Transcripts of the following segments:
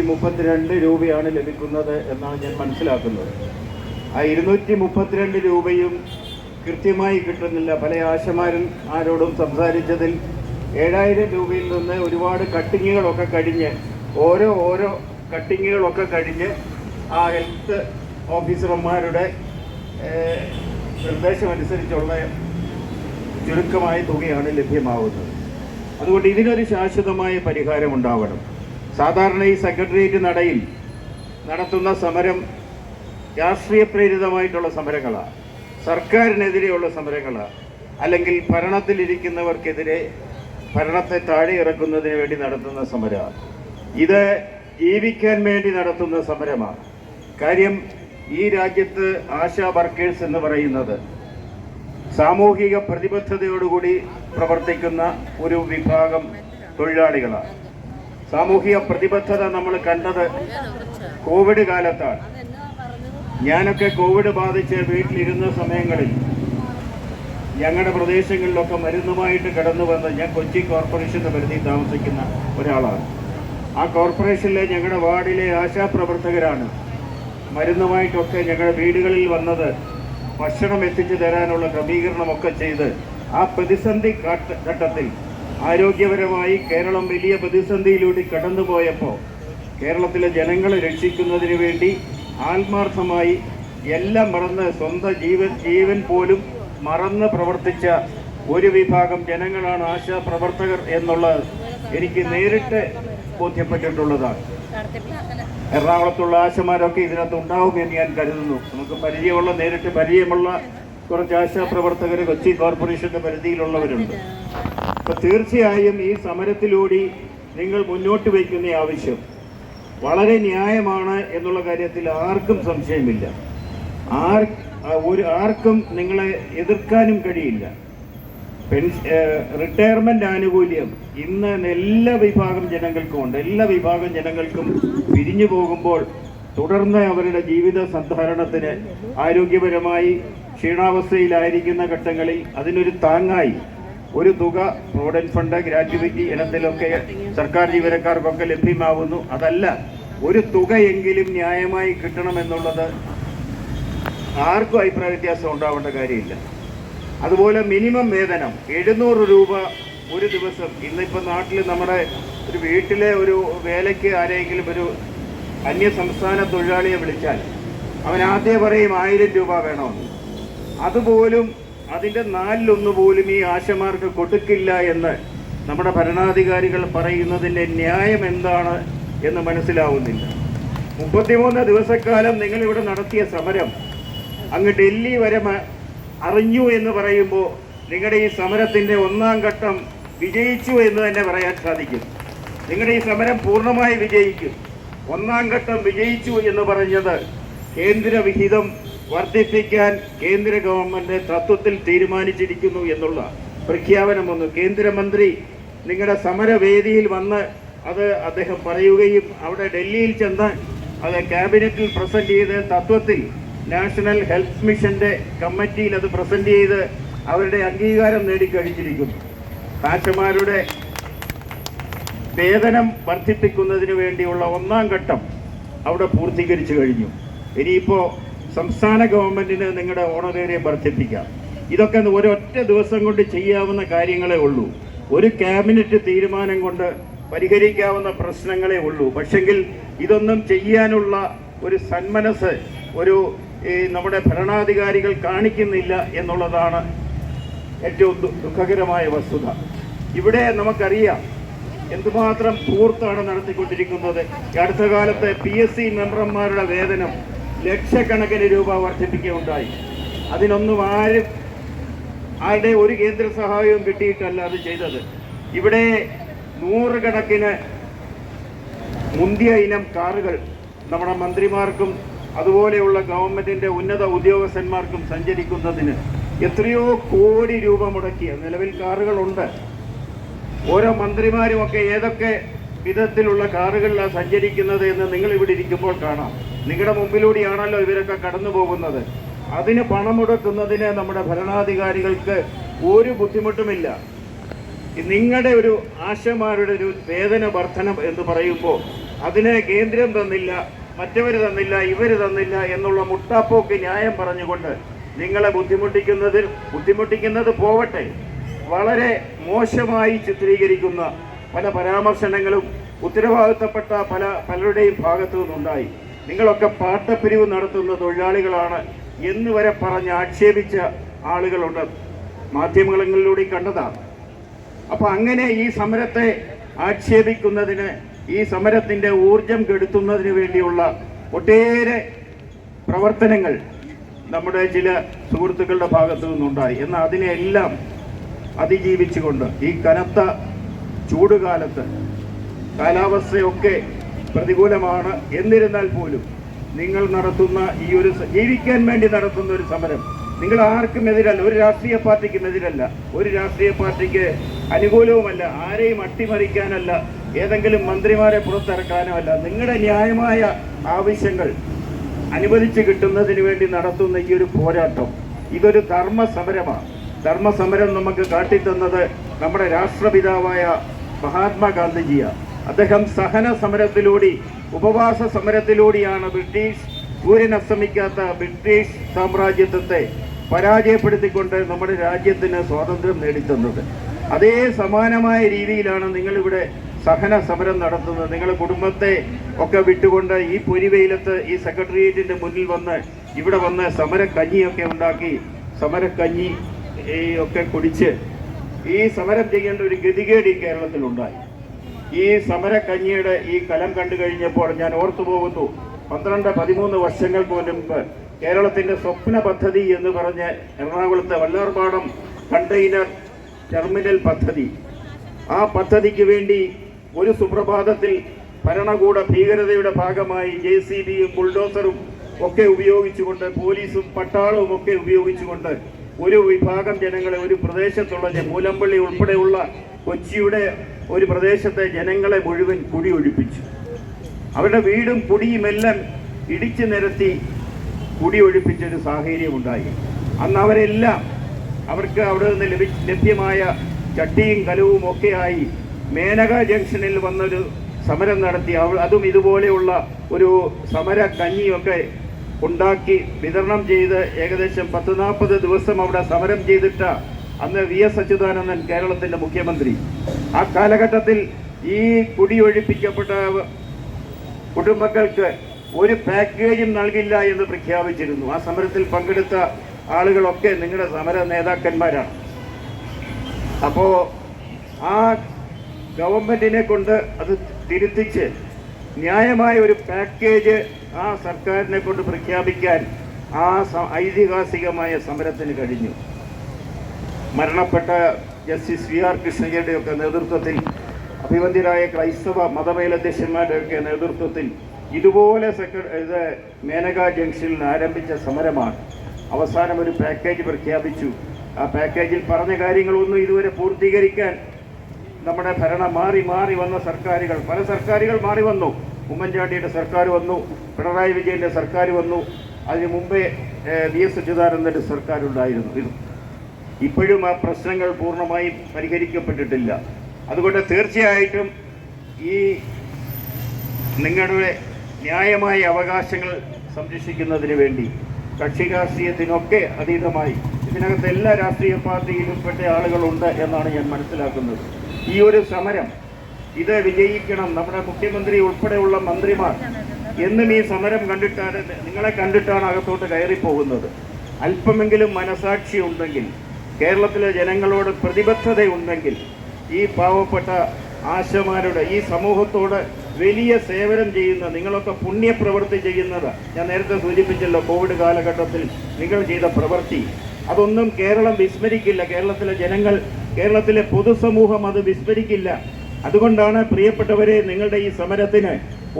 മുപ്പത്തിരണ്ട് രൂപയാണ് ലഭിക്കുന്നത് എന്നാണ് ഞാൻ മനസ്സിലാക്കുന്നത്. ആ ഇരുന്നൂറ്റി മുപ്പത്തിരണ്ട് രൂപയും കൃത്യമായി കിട്ടുന്നില്ല. പല ആശമാരും ആരോടും സംസാരിച്ചതിൽ ഏഴായിരം രൂപയിൽ നിന്ന് ഒരുപാട് കട്ടിങ്ങുകളൊക്കെ കഴിഞ്ഞ് ഓരോ ഓരോ കട്ടിങ്ങുകളൊക്കെ കഴിഞ്ഞ് ആ ഹെൽത്ത് ഓഫീസർമാരുടെ നിർദ്ദേശമനുസരിച്ചുള്ള ചുരുക്കമായ തുകയാണ് ലഭ്യമാവുന്നത്. അതുകൊണ്ട് ഇതിനൊരു ശാശ്വതമായ പരിഹാരം ഉണ്ടാവണം സാധാരണ ഈ സെക്രട്ടേറിയറ്റ് നടയിൽ നടത്തുന്ന സമരം രാഷ്ട്രീയ പ്രേരിതമായിട്ടുള്ള സമരങ്ങളാണ് സർക്കാരിനെതിരെയുള്ള സമരങ്ങളാണ് അല്ലെങ്കിൽ ഭരണത്തിലിരിക്കുന്നവർക്കെതിരെ ഭരണത്തെ താഴെ ഇറക്കുന്നതിന് വേണ്ടി നടത്തുന്ന സമരമാണ് ഇത് ജീവിക്കാൻ വേണ്ടി നടത്തുന്ന സമരമാണ് കാര്യം ഈ രാജ്യത്ത് ആശാ വർക്കേഴ്സ് എന്ന് പറയുന്നത് സാമൂഹിക പ്രതിബദ്ധതയോടുകൂടി പ്രവർത്തിക്കുന്ന ഒരു വിഭാഗം തൊഴിലാളികളാണ് സാമൂഹിക പ്രതിബദ്ധത നമ്മൾ കണ്ടത് കോവിഡ് കാലത്താണ്. ഞാനൊക്കെ കോവിഡ് ബാധിച്ച് വീട്ടിലിരുന്ന സമയങ്ങളിൽ ഞങ്ങളുടെ പ്രദേശങ്ങളിലൊക്കെ മരുന്നുമായിട്ട് കടന്നു വന്ന് ഞാൻ കൊച്ചി കോർപ്പറേഷന്റെ പരിധി താമസിക്കുന്ന ഒരാളാണ്. ആ കോർപ്പറേഷനിലെ ഞങ്ങളുടെ വാർഡിലെ ആശാപ്രവർത്തകരാണ് മരുന്നുമായിട്ടൊക്കെ ഞങ്ങളുടെ വീടുകളിൽ വന്നത് ഭക്ഷണം എത്തിച്ചു തരാനുള്ള ക്രമീകരണമൊക്കെ ചെയ്ത് ആ പ്രതിസന്ധി ഘട്ടത്തിൽ ആരോഗ്യപരമായി കേരളം വലിയ പ്രതിസന്ധിയിലൂടെ കടന്നുപോയപ്പോൾ കേരളത്തിലെ ജനങ്ങളെ രക്ഷിക്കുന്നതിന് വേണ്ടി ആത്മാർത്ഥമായി എല്ലാം മറന്ന് സ്വന്തം ജീവൻ ജീവൻ പോലും മറന്ന് പ്രവർത്തിച്ച ഒരു വിഭാഗം ജനങ്ങളാണ് ആശാ പ്രവർത്തകർ എന്നുള്ളത് എനിക്ക് നേരിട്ട് ബോധ്യപ്പെട്ടിട്ടുള്ളതാണ്. എറണാകുളത്തുള്ള ആശമാരൊക്കെ ഇതിനകത്ത് ഉണ്ടാവുമെന്ന് ഞാൻ കരുതുന്നു. നമുക്ക് പരിചയമുള്ള നേരിട്ട് പരിചയമുള്ള കുറച്ച് ആശാ പ്രവർത്തകർ കൊച്ചി കോർപ്പറേഷന്റെ പരിധിയിലുള്ളവരുണ്ട്. അപ്പൊ തീർച്ചയായും ഈ സമരത്തിലൂടെ നിങ്ങൾ മുന്നോട്ട് വയ്ക്കുന്ന ആവശ്യം വളരെ ന്യായമാണ് എന്നുള്ള കാര്യത്തിൽ ആർക്കും സംശയമില്ല. ആർ ഒരു ആർക്കും നിങ്ങളെ എതിർക്കാനും കഴിയില്ല. റിട്ടയർമെന്റ് ആനുകൂല്യം ഇന്ന് എല്ലാ വിഭാഗം ജനങ്ങൾക്കും ഉണ്ട് എല്ലാ വിഭാഗം ജനങ്ങൾക്കും പിരിഞ്ഞു പോകുമ്പോൾ തുടർന്ന് അവരുടെ ജീവിത സന്ധാരണത്തിന് ആരോഗ്യപരമായി ക്ഷീണാവസ്ഥയിലായിരിക്കുന്ന ഘട്ടങ്ങളിൽ അതിനൊരു താങ്ങായി. ഒരു തുക പ്രോവിഡന്റ് ഫണ്ട് ഗ്രാറ്റുവിറ്റി ഇനത്തിലൊക്കെ സർക്കാർ ജീവനക്കാർക്കൊക്കെ ലഭ്യമാവുന്നു. അതല്ല ഒരു തുകയെങ്കിലും ന്യായമായി കിട്ടണമെന്നുള്ളത് ആർക്കും അഭിപ്രായ വ്യത്യാസം ഉണ്ടാവേണ്ട കാര്യമില്ല. അതുപോലെ മിനിമം വേതനം എഴുന്നൂറ് രൂപ ഒരു ദിവസം. ഇന്നിപ്പോൾ നാട്ടിൽ നമ്മുടെ ഒരു വീട്ടിലെ ഒരു വേലയ്ക്ക് ആരെങ്കിലും ഒരു അന്യ സംസ്ഥാന തൊഴിലാളിയെ വിളിച്ചാൽ അവൻ ആദ്യം പറയും ആയിരം രൂപ വേണമെന്ന് അതുപോലും അതിന്റെ നാലിലൊന്ന് പോലും ഈ ആശമാർക്ക് കൊടുക്കില്ല എന്ന് നമ്മുടെ ഭരണാധികാരികൾ പറയുന്നതിന്റെ ന്യായം എന്താണ് എന്ന് മനസ്സിലാവുന്നില്ല. മുപ്പത്തിമൂന്ന് ദിവസക്കാലം നിങ്ങളിവിടെ നടത്തിയ സമരം അങ്ങ് ഡൽഹി വരെ അറിഞ്ഞു എന്ന് പറയുമ്പോൾ നിങ്ങളുടെ ഈ സമരത്തിന്റെ ഒന്നാം ഘട്ടം വിജയിച്ചു എന്ന് തന്നെ പറയാൻ സാധിക്കും. നിങ്ങളുടെ ഈ സമരം പൂർണമായി വിജയിക്കും. ഒന്നാം ഘട്ടം വിജയിച്ചു എന്ന് പറഞ്ഞത് കേന്ദ്ര വിഹിതം വർദ്ധിപ്പിക്കാൻ കേന്ദ്ര ഗവൺമെന്റ് തത്വത്തിൽ തീരുമാനിച്ചിരിക്കുന്നു എന്നുള്ള പ്രഖ്യാപനം വന്നു കേന്ദ്രമന്ത്രി നിങ്ങളുടെ സമരവേദിയിൽ വന്ന് അത് അദ്ദേഹം പറയുകയും അവിടെ ഡൽഹിയിൽ ചെന്ന് അത് ക്യാബിനറ്റിൽ പ്രസന്റ് ചെയ്ത് തത്വത്തിൽ നാഷണൽ ഹെൽത്ത് മിഷന്റെ കമ്മിറ്റിയിൽ അത് പ്രസന്റ് ചെയ്ത് അവരുടെ അംഗീകാരം നേടിക്കഴിഞ്ഞിരിക്കുന്നു. കാശമാരുടെ വേതനം വർദ്ധിപ്പിക്കുന്നതിന് വേണ്ടിയുള്ള ഒന്നാം ഘട്ടം അവിടെ പൂർത്തീകരിച്ചു കഴിഞ്ഞു. ഇനിയിപ്പോൾ സംസ്ഥാന ഗവൺമെന്റിന് നിങ്ങളുടെ ഓണറേറിയം വർദ്ധിപ്പിക്കാം. ഇതൊക്കെ ഒരൊറ്റ ദിവസം കൊണ്ട് ചെയ്യാവുന്ന കാര്യങ്ങളേ ഉള്ളൂ. ഒരു ക്യാബിനറ്റ് തീരുമാനം കൊണ്ട് പരിഹരിക്കാവുന്ന പ്രശ്നങ്ങളേ ഉള്ളൂ. പക്ഷെങ്കിൽ ഇതൊന്നും ചെയ്യാനുള്ള ഒരു സന്മനസ് ഒരു നമ്മുടെ ഭരണാധികാരികൾ കാണിക്കുന്നില്ല എന്നുള്ളതാണ് ഏറ്റവും ദുഃഖകരമായ വസ്തുത. ഇവിടെ നമുക്കറിയാം എന്തുമാത്രം ധൂർത്താണ് നടത്തിക്കൊണ്ടിരിക്കുന്നത്. അടുത്ത കാലത്ത് പി എസ് സി മെമ്പർമാരുടെ വേതനം ലക്ഷക്കണക്കിന് രൂപ വർദ്ധിപ്പിക്കുകയുണ്ടായി. അതിനൊന്നും ആരും ആരുടെ ഒരു കേന്ദ്ര സഹായവും കിട്ടിയിട്ടല്ല അത് ചെയ്തത്. ഇവിടെ നൂറുകണക്കിന് മുന്തിയ ഇനം കാറുകൾ നമ്മുടെ മന്ത്രിമാർക്കും അതുപോലെയുള്ള ഗവൺമെന്റിന്റെ ഉന്നത ഉദ്യോഗസ്ഥന്മാർക്കും സഞ്ചരിക്കുന്നതിന് എത്രയോ കോടി രൂപ മുടക്കിയ നിലവിൽ കാറുകളുണ്ട്. ഓരോ മന്ത്രിമാരും ഒക്കെ ഏതൊക്കെ വിധത്തിലുള്ള കാറുകളിലാണ് സഞ്ചരിക്കുന്നത് എന്ന് നിങ്ങൾ ഇവിടെ ഇരിക്കുമ്പോൾ കാണാം. നിങ്ങളുടെ മുമ്പിലൂടെയാണല്ലോ ഇവരൊക്കെ കടന്നു പോകുന്നത്. അതിന് പണം മുടക്കുന്നതിന് നമ്മുടെ ഭരണാധികാരികൾക്ക് ഒരു ബുദ്ധിമുട്ടുമില്ല. നിങ്ങളുടെ ഒരു ആശമാരുടെ ഒരു വേതന വർധനം എന്ന് പറയുമ്പോൾ അതിന് കേന്ദ്രം തന്നില്ല മറ്റവർ തന്നില്ല ഇവർ തന്നില്ല എന്നുള്ള മുട്ടാപ്പോക്ക് ന്യായം പറഞ്ഞുകൊണ്ട് നിങ്ങളെ ബുദ്ധിമുട്ടിക്കുന്നതിൽ ബുദ്ധിമുട്ടിക്കുന്നത് പോവട്ടെ. വളരെ മോശമായി ചിത്രീകരിക്കുന്ന പല പരാമർശനങ്ങളും ഉത്തരവാദിത്തപ്പെട്ട പല പലരുടെയും ഭാഗത്തു നിന്നുണ്ടായി നിങ്ങളൊക്കെ പാട്ടപ്പിരിവ് നടത്തുന്ന തൊഴിലാളികളാണ് എന്ന് വരെ പറഞ്ഞ് ആക്ഷേപിച്ച ആളുകളുണ്ട്. മാധ്യമങ്ങളിലൂടെ കണ്ടതാണ് അപ്പൊ അങ്ങനെ ഈ സമരത്തെ ആക്ഷേപിക്കുന്നതിന് ഈ സമരത്തിന്റെ ഊർജം കെടുത്തുന്നതിന് വേണ്ടിയുള്ള ഒട്ടേറെ പ്രവർത്തനങ്ങൾ നമ്മുടെ ചില സുഹൃത്തുക്കളുടെ ഭാഗത്തു നിന്നുണ്ടായി. എന്നാൽ അതിനെല്ലാം അതിജീവിച്ചുകൊണ്ട് ഈ കനത്ത ചൂടുകാലത്ത് കാലാവസ്ഥയൊക്കെ പ്രതികൂലമാണ്. എന്നിരുന്നാൽ പോലും നിങ്ങൾ നടത്തുന്ന ഈ ഒരു ജീവിക്കാൻ വേണ്ടി നടത്തുന്ന ഒരു സമരം നിങ്ങൾ ആർക്കും എതിരല്ല. ഒരു രാഷ്ട്രീയ പാർട്ടിക്കും എതിരല്ല. ഒരു രാഷ്ട്രീയ പാർട്ടിക്ക് അനുകൂലവുമല്ല. ആരെയും അട്ടിമറിക്കാനല്ല. ഏതെങ്കിലും മന്ത്രിമാരെ പുറത്തിറക്കാനോ അല്ല. നിങ്ങളുടെ ന്യായമായ ആവശ്യങ്ങൾ അനുവദിച്ച് കിട്ടുന്നതിന് വേണ്ടി നടത്തുന്ന ഈ ഒരു പോരാട്ടം ഇതൊരു ധർമ്മ സമരമാണ് ധർമ്മ സമരം നമുക്ക് കാട്ടിത്തന്നത് നമ്മുടെ രാഷ്ട്രപിതാവായ മഹാത്മാഗാന്ധിജിയാണ് അദ്ദേഹം സഹന സമരത്തിലൂടെ ഉപവാസ സമരത്തിലൂടെയാണ് ബ്രിട്ടീഷ് സൂര്യൻ അസ്തമിക്കാത്ത ബ്രിട്ടീഷ് സാമ്രാജ്യത്വത്തെ പരാജയപ്പെടുത്തിക്കൊണ്ട് നമ്മുടെ രാജ്യത്തിന് സ്വാതന്ത്ര്യം നേടിത്തന്നത്. അതേ സമാനമായ രീതിയിലാണ് നിങ്ങളിവിടെ സഹന സമരം നടത്തുന്നത്. നിങ്ങൾ കുടുംബത്തെ ഒക്കെ വിട്ടുകൊണ്ട് ഈ പൊരിവെയിലത്ത് ഈ സെക്രട്ടേറിയറ്റിന്റെ മുന്നിൽ വന്ന് ഇവിടെ വന്ന് സമരക്കഞ്ഞിയൊക്കെ ഉണ്ടാക്കി സമരക്കഞ്ഞി ഒക്കെ കുടിച്ച് ഈ സമരം ചെയ്യേണ്ട ഒരു ഗതികേട് ഈ കേരളത്തിലുണ്ടായി. ഈ സമരക്കഞ്ഞിയുടെ ഈ കലം കണ്ടു കഴിഞ്ഞപ്പോൾ ഞാൻ ഓർത്തു പോകുന്നു. പന്ത്രണ്ട് പതിമൂന്ന് വർഷങ്ങൾക്ക് മുൻപ് കേരളത്തിന്റെ സ്വപ്ന പദ്ധതി എന്ന് പറഞ്ഞ് എറണാകുളത്തെ വല്ലാർപാടം കണ്ടെയ്നർ ടെർമിനൽ പദ്ധതി. ആ പദ്ധതിക്ക് വേണ്ടി ഒരു സുപ്രഭാതത്തിൽ ഭരണകൂട ഭീകരതയുടെ ഭാഗമായി ജെ സി ബിയും ബുൾഡോസറും ഒക്കെ ഉപയോഗിച്ചുകൊണ്ട് പോലീസും പട്ടാളവും ഒക്കെ ഉപയോഗിച്ചുകൊണ്ട് ഒരു വിഭാഗം ജനങ്ങളെ ഒരു പ്രദേശത്തുള്ള മൂലമ്പള്ളി ഉൾപ്പെടെയുള്ള കൊച്ചിയുടെ ഒരു പ്രദേശത്തെ ജനങ്ങളെ മുഴുവൻ കുടിയൊഴിപ്പിച്ചു. അവരുടെ വീടും കുടിയുമെല്ലാം ഇടിച്ചു നിരത്തി കുടിയൊഴിപ്പിച്ചൊരു സാഹചര്യമുണ്ടായി. അന്ന് അവരെല്ലാം അവർക്ക് അവിടെ നിന്ന് ലഭി ലഭ്യമായ ചട്ടിയും കലവും ഒക്കെയായി മേനക ജംഗ്ഷനിൽ വന്നൊരു സമരം നടത്തി. അതും ഇതുപോലെയുള്ള ഒരു സമര കഞ്ഞിയൊക്കെ ഉണ്ടാക്കി വിതരണം ചെയ്ത് ഏകദേശം പത്ത് നാൽപ്പത് ദിവസം അവിടെ സമരം ചെയ്തിട്ട അന്ന് വി എസ് അച്യുതാനന്ദൻ കേരളത്തിന്റെ മുഖ്യമന്ത്രി. ആ കാലഘട്ടത്തിൽ ഈ കുടിയൊഴിപ്പിക്കപ്പെട്ട കുടുംബങ്ങൾക്ക് ഒരു പാക്കേജും നൽകില്ല എന്ന് പ്രഖ്യാപിച്ചിരുന്നു. ആ സമരത്തിൽ പങ്കെടുത്ത ആളുകളൊക്കെ നിങ്ങളുടെ സമര നേതാക്കന്മാരാണ്. അപ്പോ ആ ഗവൺമെന്റിനെ കൊണ്ട് അത് തിരുത്തിച്ച് ന്യായമായ ഒരു പാക്കേജ് ആ സർക്കാരിനെ കൊണ്ട് പ്രഖ്യാപിക്കാൻ ആ ഐതിഹാസികമായ സമരത്തിന് കഴിഞ്ഞു. മരണപ്പെട്ട ജസ്റ്റിസ് വി ആർ കൃഷ്ണയ്യയുടെയൊക്കെ നേതൃത്വത്തിൽ അഭിവന്ദ്യരായ ക്രൈസ്തവ മതമേലധ്യക്ഷന്മാരുടെയൊക്കെ നേതൃത്വത്തിൽ ഇതുപോലെ സെക്ര ഇത് മേനക ജംഗ്ഷനിൽ ആരംഭിച്ച സമരമാണ്. അവസാനം ഒരു പാക്കേജ് പ്രഖ്യാപിച്ചു. ആ പാക്കേജിൽ പറഞ്ഞ കാര്യങ്ങളൊന്നും ഇതുവരെ പൂർത്തീകരിക്കാൻ നമ്മുടെ ഭരണം മാറി മാറി വന്ന സർക്കാരുകൾ. പല സർക്കാരുകൾ മാറി വന്നു. ഉമ്മൻചാണ്ടിയുടെ സർക്കാർ വന്നു. പിണറായി വിജയന്റെ സർക്കാർ വന്നു. അതിന് മുമ്പേ വി എസ് ഉണ്ടായിരുന്നു ഇത് ഇപ്പോഴും ആ പ്രശ്നങ്ങൾ പൂർണമായും പരിഹരിക്കപ്പെട്ടിട്ടില്ല. അതുകൊണ്ട് തീർച്ചയായിട്ടും ഈ നിങ്ങളുടെ ന്യായമായ അവകാശങ്ങൾ സംരക്ഷിക്കുന്നതിന് വേണ്ടി കക്ഷി രാഷ്ട്രീയത്തിനൊക്കെ അതീതമായി ഇതിനകത്ത് എല്ലാ രാഷ്ട്രീയ പാർട്ടിയിലും പെട്ട ആളുകളുണ്ട് എന്നാണ് ഞാൻ മനസ്സിലാക്കുന്നത്. ഈ ഒരു സമരം ഇത് വിജയിക്കണം നമ്മുടെ മുഖ്യമന്ത്രി ഉൾപ്പെടെയുള്ള മന്ത്രിമാർ. എന്നും ഈ സമരം കണ്ടിട്ടാണ് നിങ്ങളെ കണ്ടിട്ടാണ് അകത്തോട്ട് കയറി പോകുന്നത് അല്പമെങ്കിലും മനസാക്ഷി ഉണ്ടെങ്കിൽ കേരളത്തിലെ ജനങ്ങളോട് പ്രതിബദ്ധത ഉണ്ടെങ്കിൽ ഈ പാവപ്പെട്ട ആശമാരുടെ ഈ സമൂഹത്തോട് വലിയ സേവനം ചെയ്യുന്ന നിങ്ങളൊക്കെ പുണ്യപ്രവൃത്തി ചെയ്യുന്നത് ഞാൻ നേരത്തെ സൂചിപ്പിച്ചല്ലോ കോവിഡ് കാലഘട്ടത്തിൽ നിങ്ങൾ ചെയ്ത പ്രവൃത്തി. അതൊന്നും കേരളം വിസ്മരിക്കില്ല. കേരളത്തിലെ ജനങ്ങൾ കേരളത്തിലെ പൊതുസമൂഹം അത് വിസ്മരിക്കില്ല. അതുകൊണ്ടാണ് പ്രിയപ്പെട്ടവരെ നിങ്ങളുടെ ഈ സമരത്തിന്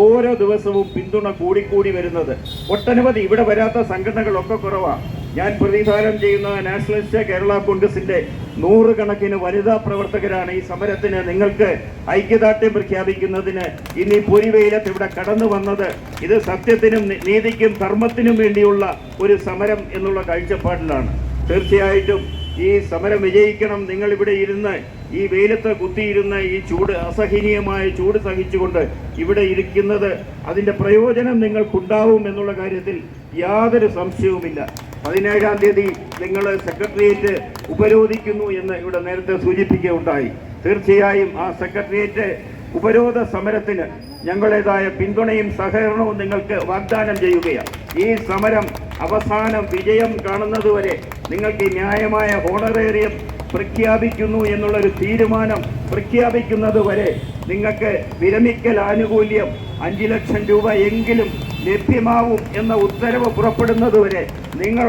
ഓരോ ദിവസവും പിന്തുണ കൂടിക്കൂടി വരുന്നത്. ഒട്ടനവധി ഇവിടെ വരാത്ത സംഘടനകളൊക്കെ കുറവാണ് ഞാൻ പ്രതിനിധാനം ചെയ്യുന്ന നാഷണലിസ്റ്റ് കേരള കോൺഗ്രസിന്റെ നൂറുകണക്കിന് വനിതാ പ്രവർത്തകരാണ് ഈ സമരത്തിന് നിങ്ങൾക്ക് ഐക്യദാർഢ്യം പ്രഖ്യാപിക്കുന്നതിന് ഇനി പൊരിവെയിലത്ത് ഇവിടെ കടന്നു വന്നത്. ഇത് സത്യത്തിനും നീതിക്കും ധർമ്മത്തിനും വേണ്ടിയുള്ള ഒരു സമരം എന്നുള്ള കാഴ്ചപ്പാടിലാണ്. തീർച്ചയായിട്ടും ഈ സമരം വിജയിക്കണം നിങ്ങൾ ഇവിടെ ഇരുന്ന് ഈ വെയിലത്ത് കുത്തിയിരുന്ന് ഈ ചൂട് അസഹനീയമായ ചൂട് സഹിച്ചുകൊണ്ട് ഇവിടെ ഇരിക്കുന്നത് അതിന്റെ പ്രയോജനം നിങ്ങൾക്കുണ്ടാവും എന്നുള്ള കാര്യത്തിൽ യാതൊരു സംശയവുമില്ല. പതിനേഴാം തീയതി നിങ്ങൾ സെക്രട്ടേറിയറ്റ് ഉപരോധിക്കുന്നു എന്ന് ഇവിടെ നേരത്തെ സൂചിപ്പിക്കുകയുണ്ടായി. തീർച്ചയായും ആ സെക്രട്ടേറിയറ്റ് ഉപരോധ സമരത്തിന് ഞങ്ങളുടേതായ പിന്തുണയും സഹകരണവും നിങ്ങൾക്ക് വാഗ്ദാനം ചെയ്യുകയാണ്. ഈ സമരം അവസാനം വിജയം കാണുന്നതുവരെ നിങ്ങൾക്ക് ന്യായമായ ഹോണറേറിയം പ്രഖ്യാപിക്കുന്നു എന്നുള്ളൊരു തീരുമാനം പ്രഖ്യാപിക്കുന്നത് വരെ നിങ്ങൾക്ക് വിരമിക്കൽ ആനുകൂല്യം അഞ്ച് ലക്ഷം രൂപ എങ്കിലും ലഭ്യമാവും എന്ന ഉത്തരവ് പുറപ്പെടുന്നതുവരെ നിങ്ങൾ